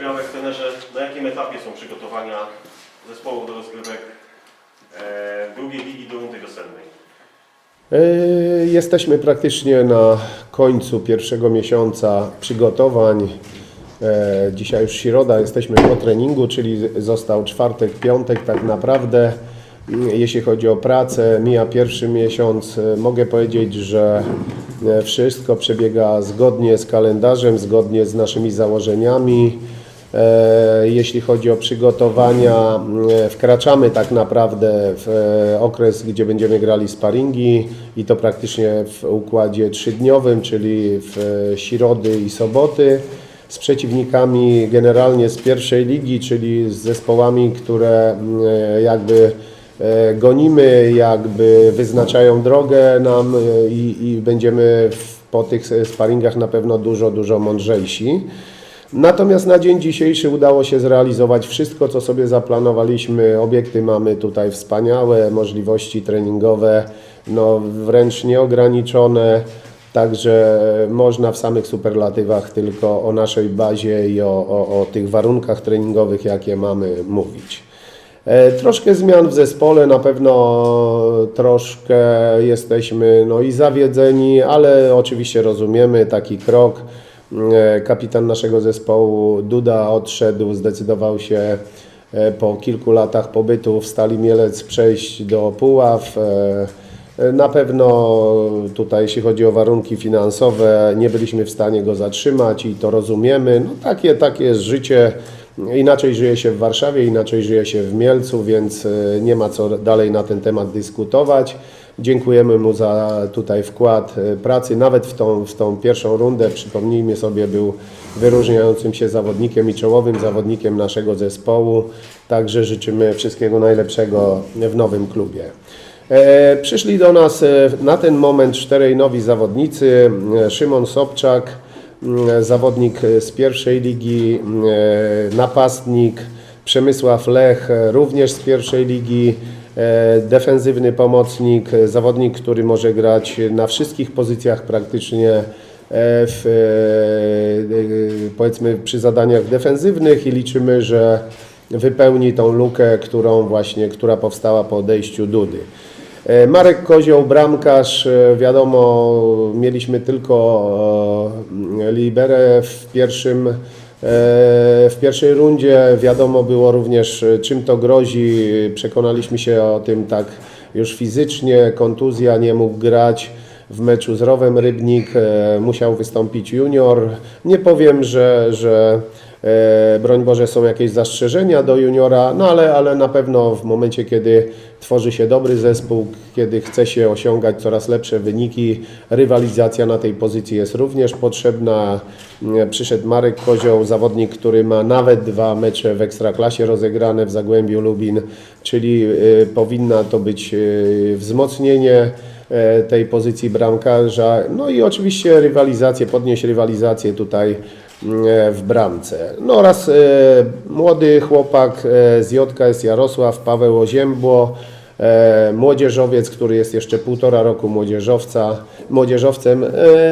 Żywiołek, trenerze, na jakim etapie są przygotowania zespołu do rozgrywek e, drugiej ligi do wiosennej? E, Jesteśmy praktycznie na końcu pierwszego miesiąca przygotowań. E, Dzisiaj już środa, jesteśmy po treningu, czyli został czwartek, piątek tak naprawdę. Jeśli chodzi o pracę, mija pierwszy miesiąc. E, Mogę powiedzieć, że wszystko przebiega zgodnie z kalendarzem, zgodnie z naszymi założeniami. E, Jeśli chodzi o przygotowania, mm, wkraczamy tak naprawdę w e, okres, gdzie będziemy grali sparingi i to praktycznie w układzie trzydniowym, czyli w e, środy i soboty z przeciwnikami generalnie z pierwszej ligi, czyli z zespołami, które mm, e, jakby e, gonimy, jakby wyznaczają drogę nam e, i, i będziemy po tych e, sparingach na pewno dużo, dużo mądrzejsi. Natomiast na dzień dzisiejszy udało się zrealizować wszystko, co sobie zaplanowaliśmy. Obiekty mamy tutaj wspaniałe, możliwości treningowe no, wręcz nieograniczone. Także można w samych superlatywach tylko o naszej bazie i o, o, o tych warunkach treningowych, jakie mamy mówić. E, Troszkę zmian w zespole, na pewno troszkę jesteśmy no i zawiedzeni, ale oczywiście rozumiemy taki krok. E, Kapitan naszego zespołu Duda odszedł, zdecydował się e, po kilku latach pobytu w Stali Mielec przejść do Puław. E, na pewno tutaj, jeśli chodzi o warunki finansowe, nie byliśmy w stanie go zatrzymać i to rozumiemy. No, takie, takie jest życie. Inaczej żyje się w Warszawie, inaczej żyje się w Mielcu, więc nie ma co dalej na ten temat dyskutować. Dziękujemy mu za tutaj wkład e, pracy, nawet w tą, w tą pierwszą rundę. Przypomnijmy sobie, był wyróżniającym się zawodnikiem i czołowym zawodnikiem naszego zespołu. Także życzymy wszystkiego najlepszego w nowym klubie. E, Przyszli do nas e, na ten moment czterej nowi zawodnicy. Szymon Sobczak, m, zawodnik z pierwszej ligi, napastnik, Przemysław Lech, również z pierwszej ligi, defensywny pomocnik, e, zawodnik, który może grać na wszystkich pozycjach praktycznie e, w, e, e, powiedzmy przy zadaniach defensywnych i liczymy, że wypełni tą lukę, którą właśnie, która powstała po odejściu Dudy. E, Marek Kozioł, bramkarz, e, wiadomo, mieliśmy tylko e, liberę w pierwszym e, w pierwszej rundzie. Wiadomo było również, e, czym to grozi. Przekonaliśmy się o tym tak już fizycznie. Kontuzja nie mógł grać w meczu z Rowem Rybnik. e, Musiał wystąpić junior. Nie powiem, że, że e, broń Boże są jakieś zastrzeżenia do juniora, no ale, ale na pewno w momencie, kiedy tworzy się dobry zespół, kiedy chce się osiągać coraz lepsze wyniki, rywalizacja na tej pozycji jest również potrzebna. Mm, Przyszedł Marek Kozioł, zawodnik, który ma nawet dwa mecze w Ekstraklasie rozegrane w Zagłębiu Lubin, czyli y, powinna to być y, wzmocnienie e, tej pozycji bramkarza. No i oczywiście rywalizację, podnieść rywalizację tutaj e, w bramce. No oraz e, młody chłopak e, z JKS Jarosław, Paweł Oziębło, e, młodzieżowiec, który jest jeszcze półtora roku młodzieżowca, młodzieżowcem. E,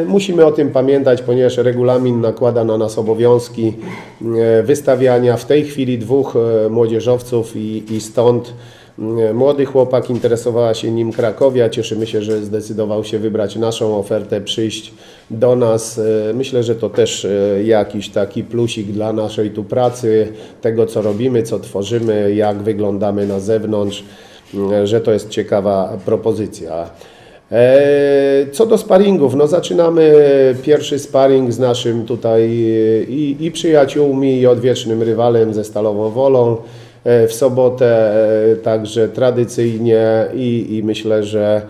musimy o tym pamiętać, ponieważ regulamin nakłada na nas obowiązki e, wystawiania w tej chwili dwóch e, młodzieżowców i, i stąd e, Młody chłopak interesowała się nim Krakowia. Cieszymy się, że zdecydował się wybrać naszą ofertę, przyjść do nas. E, Myślę, że to też e, jakiś taki plusik dla naszej tu pracy, tego co robimy, co tworzymy, jak wyglądamy na zewnątrz, m, że to jest ciekawa propozycja. E, Co do sparingów, no zaczynamy pierwszy sparing z naszym tutaj e, i, i przyjaciółmi, i odwiecznym rywalem ze Stalową Wolą e, w sobotę, e, także tradycyjnie i, i myślę, że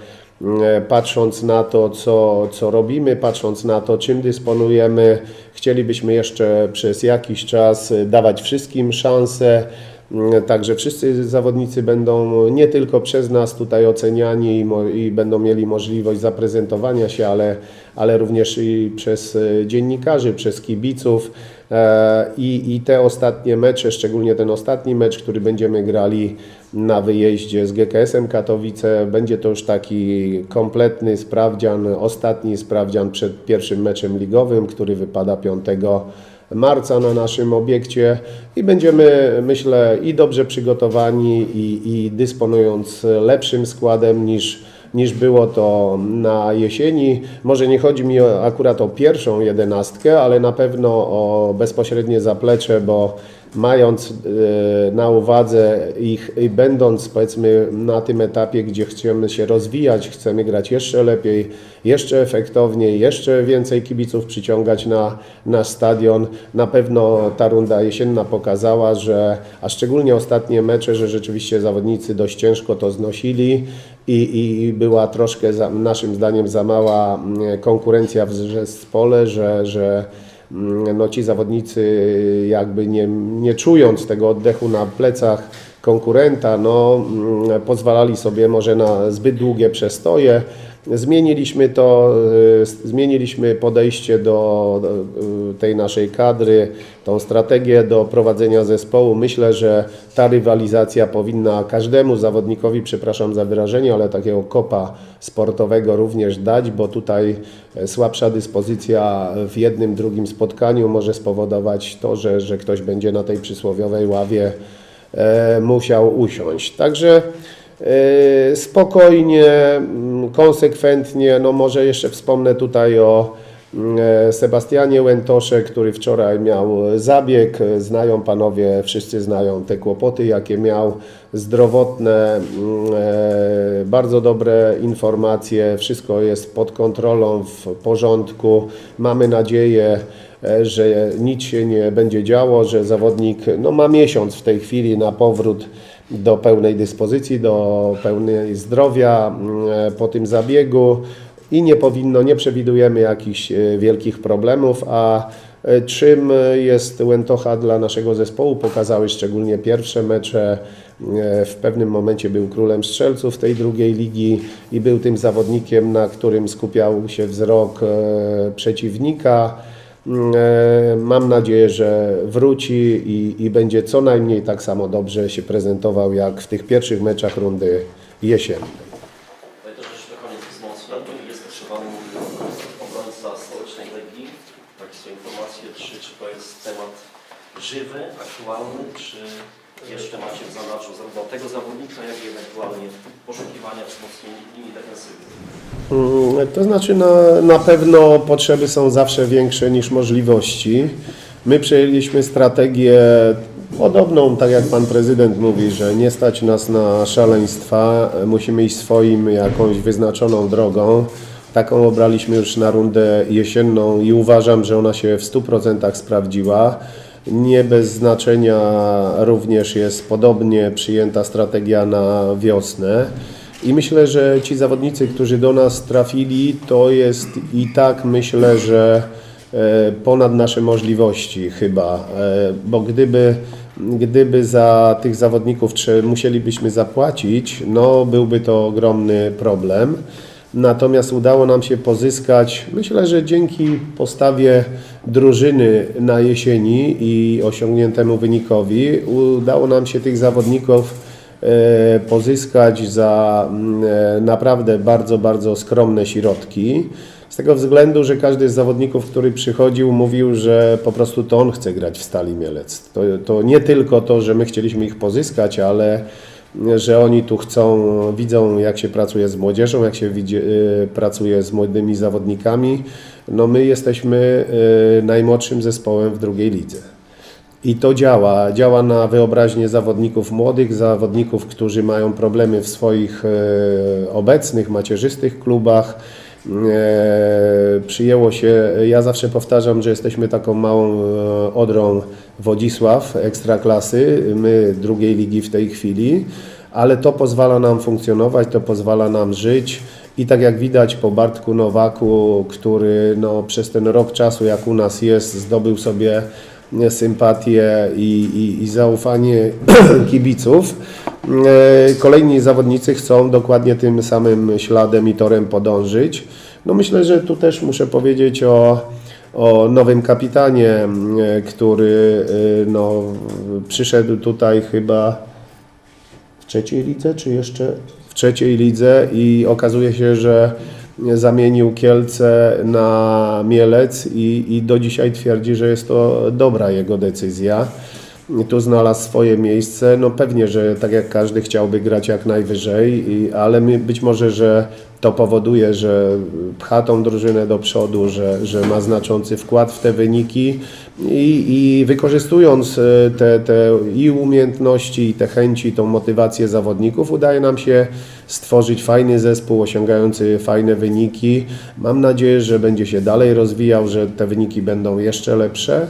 mm, patrząc na to, co, co robimy, patrząc na to, czym dysponujemy, chcielibyśmy jeszcze przez jakiś czas e, dawać wszystkim szansę. Mm, Także wszyscy zawodnicy będą nie tylko przez nas tutaj oceniani i, i będą mieli możliwość zaprezentowania się, ale, ale również i przez e, dziennikarzy, przez kibiców. E, I, I te ostatnie mecze, szczególnie ten ostatni mecz, który będziemy grali na wyjeździe z GKS-em Katowice, będzie to już taki kompletny sprawdzian, ostatni sprawdzian przed pierwszym meczem ligowym, który wypada 5 marca na naszym obiekcie i będziemy, myślę, i dobrze przygotowani i, i dysponując lepszym składem niż, niż było to na jesieni. Może nie chodzi mi akurat o pierwszą jedenastkę, ale na pewno o bezpośrednie zaplecze, bo mając e, na uwadze ich i będąc powiedzmy na tym etapie, gdzie chcemy się rozwijać, chcemy grać jeszcze lepiej, jeszcze efektowniej, jeszcze więcej kibiców przyciągać na nasz stadion, na pewno ta runda jesienna pokazała, że, a szczególnie ostatnie mecze, że rzeczywiście zawodnicy dość ciężko to znosili i, i była troszkę za, naszym zdaniem za mała mm, konkurencja w zespole, że, że Mm, no ci zawodnicy jakby nie, nie czując tego oddechu na plecach konkurenta, no mm, pozwalali sobie może na zbyt długie przestoje. Zmieniliśmy to, y, zmieniliśmy podejście do y, tej naszej kadry, tą strategię do prowadzenia zespołu. Myślę, że ta rywalizacja powinna każdemu zawodnikowi, przepraszam za wyrażenie, ale takiego kopa sportowego również dać, bo tutaj e, słabsza dyspozycja w jednym, drugim spotkaniu może spowodować to, że, że ktoś będzie na tej przysłowiowej ławie musiał usiąść. Także e, spokojnie, mm, konsekwentnie, no może jeszcze wspomnę tutaj o e, Sebastianie Łętosze, który wczoraj miał zabieg. Znają panowie, wszyscy znają te kłopoty, jakie miał zdrowotne, mm, e, bardzo dobre informacje, wszystko jest pod kontrolą, w porządku. Mamy nadzieję, e, że nic się nie będzie działo, że zawodnik no, ma miesiąc w tej chwili na powrót do pełnej dyspozycji, do pełnej zdrowia mm, e, po tym zabiegu i nie powinno, nie przewidujemy jakichś e, wielkich problemów, a e, czym jest Łętocha dla naszego zespołu, pokazały szczególnie pierwsze mecze. E, W pewnym momencie był królem strzelców tej drugiej ligi i był tym zawodnikiem, na którym skupiał się wzrok e, przeciwnika. Mm, e, Mam nadzieję, że wróci i, i będzie co najmniej tak samo dobrze się prezentował jak w tych pierwszych meczach rundy jesiennej. Tutaj też jeszcze na koniec wzmocnię. Jest potrzebany obrońca stołecznej Legii. Takie są informacje, czy, czy to jest temat żywy, aktualny, czy jeszcze macie w zanadrzu zarówno tego zawodnika, jak i ewentualnie poszukiwania wzmocnienia linii defensywnej. Mm, To znaczy na, na pewno potrzeby są zawsze większe niż możliwości. My przyjęliśmy strategię podobną, tak jak pan prezydent mówi, że nie stać nas na szaleństwa, musimy iść swoim jakąś wyznaczoną drogą. Taką obraliśmy już na rundę jesienną i uważam, że ona się w 100% sprawdziła. Nie bez znaczenia również jest podobnie przyjęta strategia na wiosnę. I myślę, że ci zawodnicy, którzy do nas trafili, to jest i tak myślę, że e, ponad nasze możliwości chyba, e, bo gdyby, gdyby za tych zawodników musielibyśmy zapłacić, no byłby to ogromny problem. Natomiast udało nam się pozyskać, myślę, że dzięki postawie drużyny na jesieni i osiągniętemu wynikowi, udało nam się tych zawodników e, pozyskać za mm, e, naprawdę bardzo, bardzo skromne środki. Z tego względu, że każdy z zawodników, który przychodził, mówił, że po prostu to on chce grać w Stali Mielec. To, to nie tylko to, że my chcieliśmy ich pozyskać, ale że oni tu chcą, widzą jak się pracuje z młodzieżą, jak się widzi, y, pracuje z młodymi zawodnikami. No my jesteśmy y, najmłodszym zespołem w drugiej lidze. I to działa. Działa na wyobraźnię zawodników młodych, zawodników, którzy mają problemy w swoich e, obecnych, macierzystych klubach. E, przyjęło się, ja zawsze powtarzam, że jesteśmy taką małą e, odrą Wodzisław Ekstraklasy, my drugiej ligi w tej chwili, ale to pozwala nam funkcjonować, to pozwala nam żyć. I tak jak widać po Bartku Nowaku, który no, przez ten rok czasu, jak u nas jest, zdobył sobie sympatię i, i, i zaufanie kibiców. E, Kolejni zawodnicy chcą dokładnie tym samym śladem i torem podążyć. No myślę, że tu też muszę powiedzieć o, o nowym kapitanie, który e, no, przyszedł tutaj chyba w trzeciej lidze, czy jeszcze w trzeciej lidze i okazuje się, że zamienił Kielce na Mielec i, i do dzisiaj twierdzi, że jest to dobra jego decyzja. Tu znalazł swoje miejsce. No pewnie, że tak jak każdy chciałby grać jak najwyżej, i, ale my, być może, że to powoduje, że pcha tą drużynę do przodu, że, że ma znaczący wkład w te wyniki i, i wykorzystując e, te, te i umiejętności, i te chęci, tą motywację zawodników, udaje nam się stworzyć fajny zespół osiągający fajne wyniki. Mam nadzieję, że będzie się dalej rozwijał, że te wyniki będą jeszcze lepsze.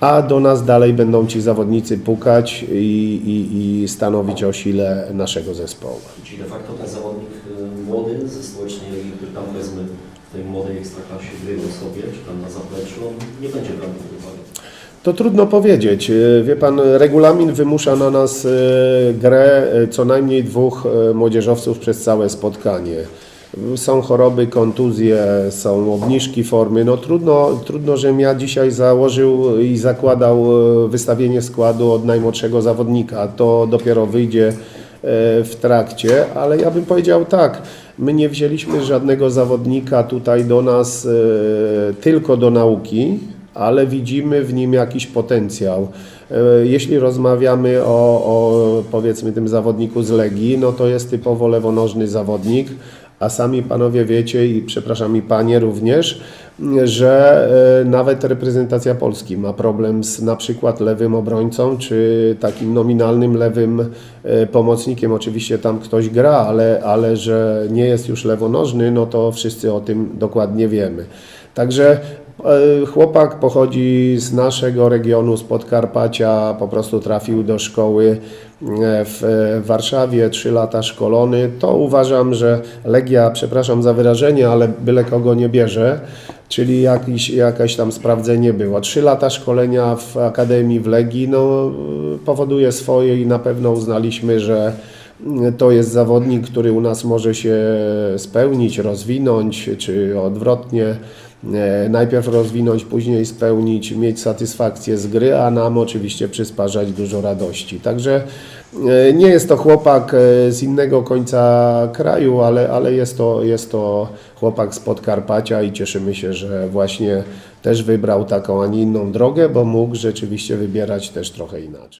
A do nas dalej będą ci zawodnicy pukać i, i, i stanowić o sile naszego zespołu. Czyli de facto ten zawodnik y, młody ze stołecznej ligi, który tam powiedzmy w tej młodej ekstraklasie grywał sobie, czy tam na zapleczu, on nie będzie brał pod uwagę. To trudno powiedzieć. E, Wie pan, regulamin wymusza na nas e, grę e, co najmniej dwóch e, młodzieżowców przez całe spotkanie. Są choroby, kontuzje, są obniżki formy. No trudno, trudno, żebym ja dzisiaj założył i zakładał e, wystawienie składu od najmłodszego zawodnika. To dopiero wyjdzie e, w trakcie, ale ja bym powiedział tak, my nie wzięliśmy żadnego zawodnika tutaj do nas e, tylko do nauki, ale widzimy w nim jakiś potencjał. E, Jeśli rozmawiamy o, o powiedzmy tym zawodniku z Legii, no to jest typowo lewonożny zawodnik, a sami panowie wiecie i przepraszam i panie również, że e, nawet reprezentacja Polski ma problem z na przykład lewym obrońcą, czy takim nominalnym lewym e, pomocnikiem. Oczywiście tam ktoś gra, ale, ale że nie jest już lewonożny, no to wszyscy o tym dokładnie wiemy. Także chłopak pochodzi z naszego regionu, z Podkarpacia, po prostu trafił do szkoły e, w e, Warszawie, trzy lata szkolony. To uważam, że Legia, przepraszam za wyrażenie, ale byle kogo nie bierze, czyli jakiś, jakaś tam sprawdzenie było. Trzy lata szkolenia w Akademii w Legii no, powoduje swoje i na pewno uznaliśmy, że to jest zawodnik, który u nas może się spełnić, rozwinąć, czy odwrotnie. E, Najpierw rozwinąć, później spełnić, mieć satysfakcję z gry, a nam oczywiście przysparzać dużo radości. Także e, nie jest to chłopak e, z innego końca kraju, ale, ale jest, to, jest to chłopak z Podkarpacia i cieszymy się, że właśnie też wybrał taką, a nie inną drogę, bo mógł rzeczywiście wybierać też trochę inaczej.